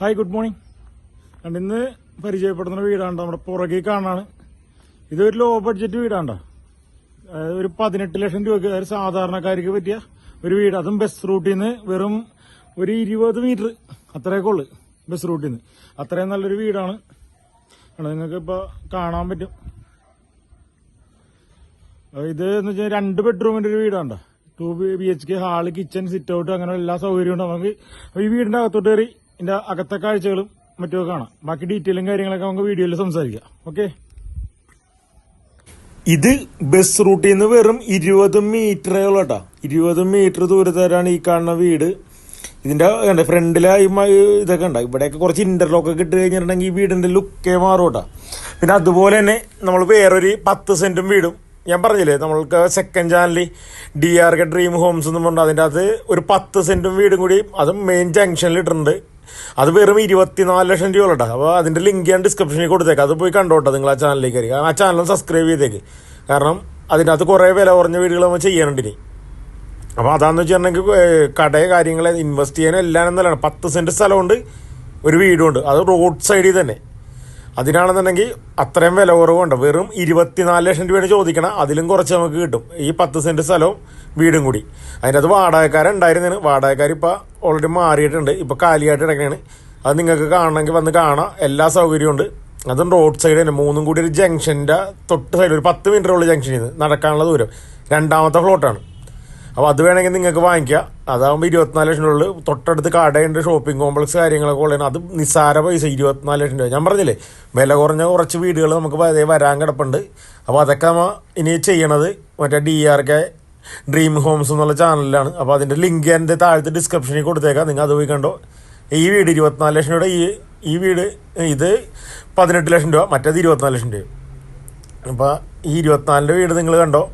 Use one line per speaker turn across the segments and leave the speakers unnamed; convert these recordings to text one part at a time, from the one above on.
Hi good morning കണ്ട് ഇന്ന് പരിചയപ്പെടുന്ന വീടാണ് നമ്മുടെ പുറകെ കാണാണ്. ഇതൊരു ലോ ബഡ്ജറ്റ് വീടാണ്ടോ ഒരു പതിനെട്ട് ലക്ഷം രൂപയ്ക്ക് ഒരു സാധാരണക്കാർക്ക് പറ്റിയ ഒരു വീട്. അതും ബസ് റൂട്ടിൽ നിന്ന് വെറും ഒരു ഇരുപത് മീറ്റർ അത്രയൊക്കെ ഉള്ളു ബസ് റൂട്ടിൽ നിന്ന് അത്രയും നല്ലൊരു വീടാണ്. നിങ്ങൾക്ക് ഇപ്പൊ കാണാൻ പറ്റും. ഇത് എന്ന് വെച്ചാൽ രണ്ട് ബെഡ്റൂമിന്റെ ഒരു വീടാണ്ടോ two B H K hall kitchen sit out അങ്ങനെ എല്ലാ സൗകര്യവും ഉണ്ട്. നമുക്ക് ഈ വീടിന്റെ അകത്തോട്ട് കയറി ഇതിന്റെ അകത്തെ കാഴ്ചകളും മറ്റുമൊക്കെ കാണാം. ബാക്കി ഡീറ്റെയിലും കാര്യങ്ങളൊക്കെ നമുക്ക് വീഡിയോയിൽ സംസാരിക്കാം. ഓക്കെ ഇത് ബസ് റൂട്ടിൽ നിന്ന് വെറും ഇരുപത് മീറ്ററേ ഉള്ളൂ കേട്ടോ ഇരുപത് മീറ്റർ ദൂരത്തേരാണ് ഈ കാണുന്ന വീട്. ഇതിന്റെ കണ്ട ഫ്രണ്ടിലായി ഇതൊക്കെ ഉണ്ടാകും ഇവിടെയൊക്കെ കുറച്ച് ഇന്റർലോക്ക് ഒക്കെ ഇട്ട് കഴിഞ്ഞിട്ടുണ്ടെങ്കിൽ ഈ വീടിന്റെ ലുക്കേ മാറും കേട്ടോ പിന്നെ അതുപോലെ തന്നെ നമ്മൾ വേറൊരു പത്ത് സെന്റും വീടും. ഞാൻ പറഞ്ഞില്ലേ നമ്മൾക്ക് സെക്കൻഡ് ചാനലിൽ D R K dream homes എന്നും പറഞ്ഞു അതിന്റെ അകത്ത് ഒരു പത്ത് സെന്റും വീടും കൂടി അതും മെയിൻ ജംഗ്ഷനിൽ ഇട്ടിട്ടുണ്ട്. അത് വെറും ഇരുപത്തിനാല് ലക്ഷം രൂപ കേട്ടോ അപ്പോൾ അതിന്റെ ലിങ്ക് ഞാൻ ഡിസ്ക്രിപ്ഷനിൽ കൊടുത്തേക്കാം. അത് പോയി കണ്ടോട്ടെ നിങ്ങൾ ആ ചാനലിലേക്ക് കയറി ആ ചാനലും സബ്സ്ക്രൈബ് ചെയ്തേക്ക്. കാരണം അതിനകത്ത് കുറേ വില കുറഞ്ഞ വീടുകൾ നമ്മൾ ചെയ്യാനുണ്ട് അപ്പോൾ അതാന്ന് വെച്ചിട്ടുണ്ടെങ്കിൽ കടയെ കാര്യങ്ങളെ ഇൻവെസ്റ്റ് ചെയ്യാനും എല്ലാം എന്നല്ലാണ് പത്ത് സെന്റ് സ്ഥലമുണ്ട് ഒരു വീടുമുണ്ട്. അത് റോഡ് സൈഡിൽ തന്നെ. അതിനാണെന്നുണ്ടെങ്കിൽ അത്രയും വില കുറവുണ്ട്. വെറും ഇരുപത്തിനാല് ലക്ഷം രൂപയാണ് ചോദിക്കണം. അതിലും കുറച്ച് നമുക്ക് കിട്ടും. ഈ പത്ത് സെന്റ് സ്ഥലവും വീടും കൂടി. അതിന്റെ അത് വാടകക്കാരുണ്ടായിരുന്നതിന് വാടകക്കാർ ഇപ്പോൾ ഓൾറെഡി മാറിയിട്ടുണ്ട്. ഇപ്പോൾ കാലിയായിട്ട് കിടക്കുകയാണ് അത് നിങ്ങൾക്ക് കാണണമെങ്കിൽ വന്ന് കാണാം. എല്ലാ സൗകര്യവും ഉണ്ട്. അതും റോഡ് സൈഡ് തന്നെ. മൂന്നും കൂടി ഒരു ജംഗ്ഷന്റെ തൊട്ട് സൈഡ് ഒരു പത്ത് മിനിറ്റ് ഉള്ള ജംഗ്ഷനിൽ നിന്ന് നടക്കാനുള്ള ദൂരം. രണ്ടാമത്തെ ഫ്ലോട്ടാണ് അപ്പോൾ അത് വേണമെങ്കിൽ നിങ്ങൾക്ക് വാങ്ങിക്കാം. അതാകുമ്പോൾ ഇരുപത്തിനാല് ലക്ഷം രൂപ തൊട്ടടുത്ത് കടയുണ്ട് ഷോപ്പിംഗ് കോംപ്ലക്സ് കാര്യങ്ങളൊക്കെ ഉള്ളത് അത് നിസ്സാര പൈസ ഇരുപത്തിനാല് ലക്ഷം രൂപ. ഞാൻ പറഞ്ഞില്ലേ വില കുറഞ്ഞ കുറച്ച് വീടുകൾ നമുക്ക് അതേ വരാൻ കിടപ്പുണ്ട്. അപ്പോൾ അതൊക്കെ നമ്മൾ ഇനി ചെയ്യണത് മറ്റേ D R K dream homes എന്നുള്ള ചാനലിലാണ് അപ്പോൾ അതിന്റെ ലിങ്ക് എന്റെ താഴത്തെ ഡിസ്ക്രിപ്ഷനിൽ കൊടുത്തേക്കാം. നിങ്ങൾ അത് പോയി കണ്ടോ? ഈ വീട് ഇരുപത്തിനാല് ലക്ഷം രൂപയുടെ ഈ ഈ വീട് ഇത് പതിനെട്ട് ലക്ഷം രൂപ മറ്റേത് ഇരുപത്തിനാല് ലക്ഷം രൂപ. അപ്പോൾ ഈ ഇരുപത്തിനാലിന്റെ വീട് നിങ്ങൾ കണ്ടോ?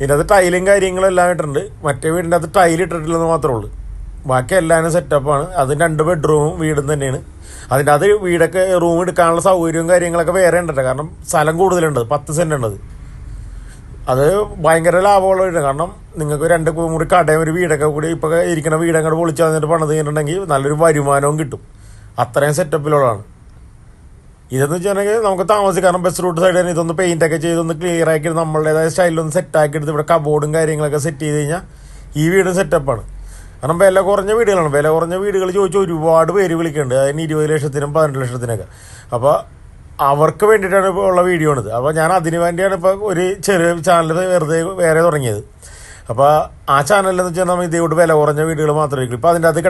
ഇതിനകത്ത് ടൈലും കാര്യങ്ങളും എല്ലാം ഇട്ടിട്ടുണ്ട്. മറ്റേ വീടിന്റെ അകത്ത് ടൈൽ ഇട്ടിട്ടില്ലെന്ന് മാത്രമേ ഉള്ളൂ. ബാക്കി എല്ലാവരും സെറ്റപ്പാണ് അത് രണ്ട് ബെഡ്റൂമും വീടും തന്നെയാണ്. അതിന്റെ അത് വീടൊക്കെ റൂം എടുക്കാനുള്ള സൗകര്യവും കാര്യങ്ങളൊക്കെ വേറെ ഉണ്ടല്ലോ. കാരണം സ്ഥലം കൂടുതലുണ്ട്. പത്ത് സെന്റ് ഉണ്ടത് അത് ഭയങ്കര ലാഭമുള്ളതാണ് കാരണം നിങ്ങൾക്ക് രണ്ട് മുറി കടയും ഒരു വീടൊക്കെ കൂടി ഇപ്പോൾ ഇരിക്കുന്ന വീടങ്ങോട്ട് പൊളിച്ചു വന്നിട്ട് പണിത് കഴിഞ്ഞിട്ടുണ്ടെങ്കിൽ നല്ലൊരു വരുമാനവും കിട്ടും. അത്രയും സെറ്റപ്പിലുള്ളതാണ് ഇതെന്ന് വെച്ചിട്ടുണ്ടെങ്കിൽ നമുക്ക് താമസിക്കാനും ബസ് റൂട്ട് സൈഡ് തന്നെ ഇതൊന്ന് ചെയ്ത് ഒന്ന് ക്ലിയർ ആക്കി നമ്മളുടേതായ സ്റ്റൈലൊന്ന് സെറ്റ് ആക്കി എടുത്ത് ഇവിടെ കബോർഡും കാര്യങ്ങളൊക്കെ സെറ്റ് ചെയ്ത് കഴിഞ്ഞാൽ ഈ വീടും സെറ്റപ്പാണ് കാരണം വില കുറഞ്ഞ വീടുകളാണ്. വില കുറഞ്ഞ വീടുകൾ ചോദിച്ച് ഒരുപാട് പേര് വിളിക്കുന്നുണ്ട് അതിന് ഇരുപത് ലക്ഷത്തിനും പതിനെട്ട് ലക്ഷത്തിനൊക്കെ. അപ്പോൾ അവർക്ക് വേണ്ടിയിട്ടാണ് ഇപ്പോൾ ഉള്ള വീഡിയോ ആണിത്. അപ്പോൾ ഞാൻ അതിന് വേണ്ടിയാണ് ഇപ്പോൾ ഒരു ചെറിയ ചാനൽ വെറുതെ വേറെ തുടങ്ങിയത്. അപ്പോൾ ആ ചാനലിൽ എന്ന് വെച്ചാൽ നമ്മൾ ഇതേകൊണ്ട് വില കുറഞ്ഞ വീടുകൾ മാത്രമേ ഇപ്പോൾ അതിന്റെ അകത്ത്